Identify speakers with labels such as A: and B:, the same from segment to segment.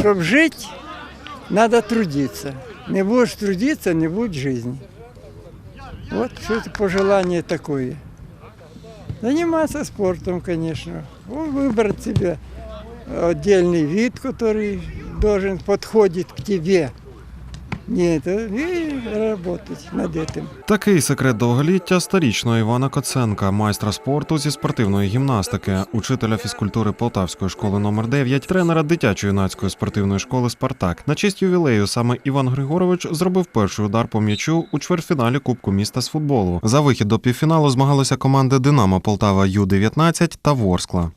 A: Чтобы жить, надо трудиться. Не будешь трудиться, не будет жизни. Вот что это пожелание такое. Заниматься спортом, конечно. Ну, Выбрать себе отдельный вид, который должен подходит к тебе. Нет, и работать над этим.
B: Такий секрет довголіття старічного Івана Коценка, майстра спорту зі спортивної гімнастики, учителя фізкультури Полтавської школи номер 9 тренера дитячо-юнацької спортивної школи Спартак. На честь ювілею саме Іван Григорович зробив перший удар по м'ячу у чвертьфіналі Кубку міста з футболу. За вихід до півфіналу змагалися команди Динамо Полтава Ю-19 та Ворскла.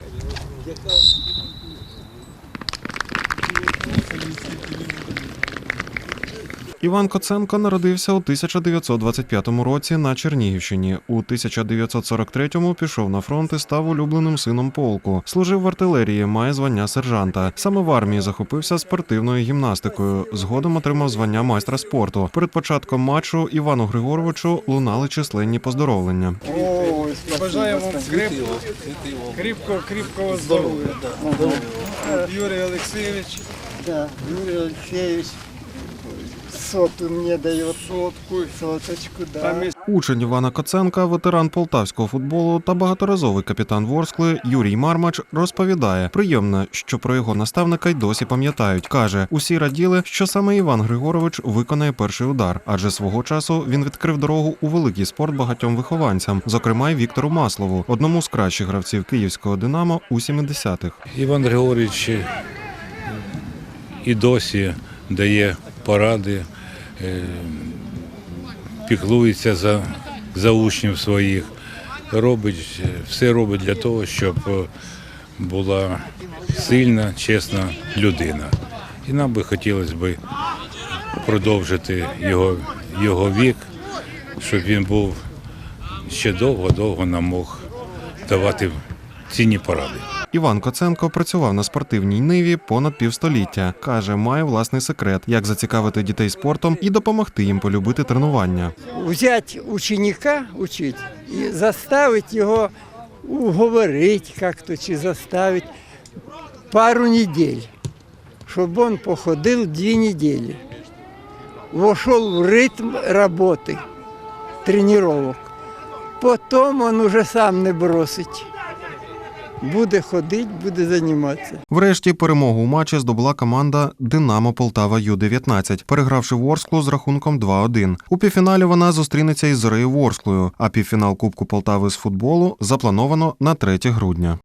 B: Іван Коценко народився у 1925 році на Чернігівщині. У 1943-му пішов на фронт і став улюбленим сином полку. Служив в артилерії, має звання сержанта. Саме в армії захопився спортивною гімнастикою. Згодом отримав звання майстра спорту. Перед початком матчу Івану Григоровичу лунали численні поздоровлення.
C: Бажаємо вам крепкого, крепкого, крепкого здоров'я. Юрій Олексійович,
A: Да, Юрий Алексеевич соту мне дает.
C: сотку.
A: Соточку, да.
B: Учень Івана Коценка, ветеран полтавського футболу та багаторазовий капітан Ворскли Юрій Мармач розповідає: приємно, що про його наставника й досі пам'ятають. каже, усі раділи, що саме Іван Григорович виконає перший удар, адже свого часу він відкрив дорогу у великий спорт багатьом вихованцям, зокрема й Віктору Маслову, одному з кращих гравців київського Динамо у 70-х.
D: Іван Григорович і досі дає поради, піклується за, за учнів своїх, робить, е, все робить для того, щоб е, була сильна, чесна людина. І нам би хотілося б продовжити його, його вік, щоб він був ще довго-довго нам мог давати цінні поради.
B: Іван Коценко працював на спортивній ниві понад півстоліття. каже, має власний секрет, як зацікавити дітей спортом і допомогти їм полюбити тренування.
A: Взять ученика учить и заставить его уговорить как-то, чи заставить пару недель, чтобы он походил две недели, вошел в ритм работы, тренировок. Потом он уже сам не бросить. Буде ходити, буде займатися.
B: Врешті перемогу у матчі здобула команда Динамо Полтава Ю-19, перегравши Ворсклу з рахунком 2-1. У півфіналі вона зустрінеться із Зорею Ворсклою, а півфінал Кубку Полтави з футболу заплановано на 3 грудня.